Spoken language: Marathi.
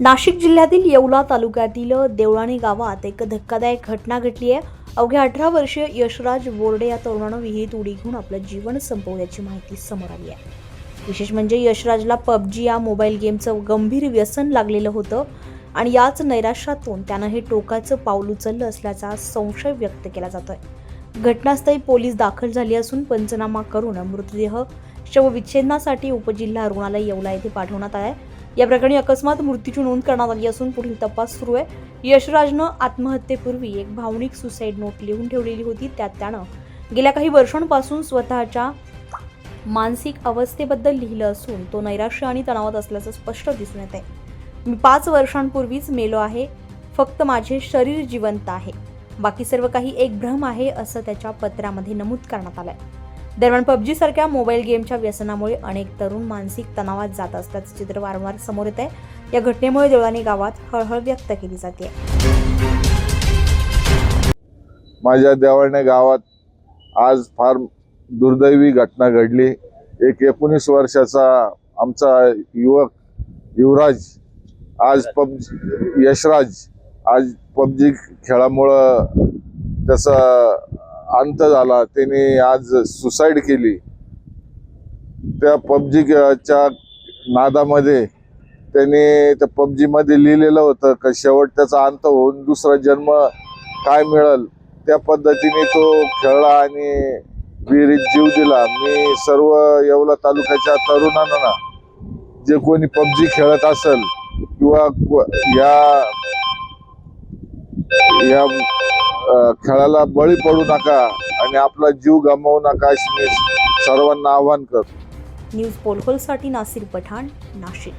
नाशिक जिल्ह्यातील येवला तालुक्यातील देवळाणी गावात एक धक्कादायक घटना घडली आहे. अवघ्या अठरा वर्षीय यशराज बोर्डे या तरुणानं विहित उडी घेऊन आपलं जीवन संपवल्याची माहिती समोर आली आहे. विशेष म्हणजे यशराजला पबजी या मोबाईल गेमचं गंभीर व्यसन लागलेलं होतं आणि याच नैराश्यातून त्यानं हे टोकाचं पाऊल उचललं असल्याचा संशय व्यक्त केला जातोय. घटनास्थळी पोलीस दाखल झाली असून पंचनामा करून मृतदेह शवविच्छेदनासाठी उपजिल्हा रुग्णालय येवला येथे पाठवण्यात आला आहे या प्रकरणी अकस्मात मृत्यूची नोंद करण्यात आली असून पुढील तपास सुरू आहे. यशराजनं आत्महत्येपूर्वी एक भावनिक सुसाईड नोट लिहून ठेवलेली होती. त्यात त्यानं गेल्या काही वर्षांपासून स्वतःच्या मानसिक अवस्थेबद्दल लिहिलं असून तो नैराश्य आणि तणावात असल्याचं स्पष्ट दिसून येत आहे मी पाच वर्षांपूर्वीच मेलो आहे. फक्त माझे शरीर जिवंत आहे. बाकी सर्व काही एक भ्रम आहे असं त्याच्या पत्रामध्ये नमूद करण्यात आलं आहे दरम्यान पबजी सारख्या मोबाईल गेमच्या व्यसनामुळे अनेक तरुण मानसिक तणावात जात असल्याचं चित्र वारंवार समोर येत आहे. या घटनेमुळे देवळानी गावात हळहळ व्यक्त केली जाते. माझ्या देवळाने गावात आज फार दुर्दैवी घटना घडली. एक एकोणीस वर्षाचा आमचा युवक युवराज आज पबजी यशराज आज पबजी खेळामुळं त्याचा अंत झाला. त्याने आज सुसाईड केली. त्या पबजीच्या नादामध्ये त्याने त्या पबजीमध्ये लिहिलेलं होतं का शेवट त्याचा अंत होऊन दुसरा जन्म काय मिळेल? त्या पद्धतीने तो खेळला आणि विहिरीत जीव दिला. मी सर्व येवला तालुक्याच्या तरुणांना जे कोणी पबजी खेळत असेल किंवा को- या या खेळाला बळी पडू नका आणि आपला जीव गमावू नका अशी मी सर्वांना आवाहन करतो. न्यूज पोलखोलसाठी नासिर पठाण नाशिक.